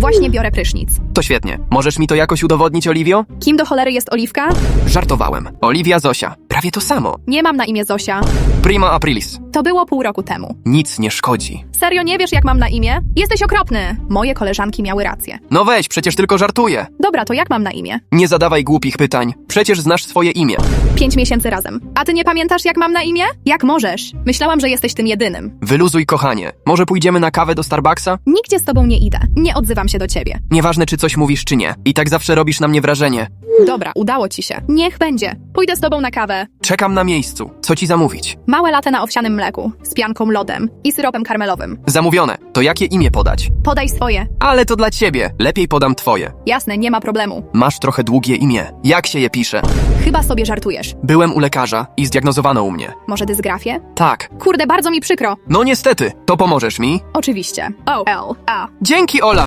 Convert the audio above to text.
Właśnie biorę prysznic. To świetnie. Możesz mi to jakoś udowodnić, Oliwio? Kim do cholery jest Oliwka? Żartowałem. Oliwia Zosia. Prawie to samo. Nie mam na imię Zosia. Prima aprilis. To było pół roku temu. Nic nie szkodzi. Serio nie wiesz, jak mam na imię? Jesteś okropny. Moje koleżanki miały rację. No weź, przecież tylko żartuję. Dobra, to jak mam na imię? Nie zadawaj głupich pytań. Przecież znasz swoje imię. Pięć miesięcy razem. A ty nie pamiętasz, jak mam na imię? Jak możesz? Myślałam, że jesteś tym jedynym. Wyluzuj, kochanie. Może pójdziemy na kawę do Starbucksa? Nigdzie z tobą nie idę. Nie odzywam się do ciebie. Nieważne, czy coś mówisz, czy nie. I tak zawsze robisz na mnie wrażenie. Dobra, udało ci się. Niech będzie. Pójdę z tobą na kawę. Czekam na miejscu. Co ci zamówić? Małe latte na owsianym mleku, z pianką lodem i syropem karmelowym. Zamówione. To jakie imię podać? Podaj swoje. Ale to dla ciebie. Lepiej podam twoje. Jasne, nie ma problemu. Masz trochę długie imię. Jak się je pisze? Chyba sobie żartujesz. Byłem u lekarza i zdiagnozowano u mnie. Może dysgrafię? Tak. Kurde, bardzo mi przykro. No niestety. To pomożesz mi? Oczywiście. O, L, A. Dzięki, Ola.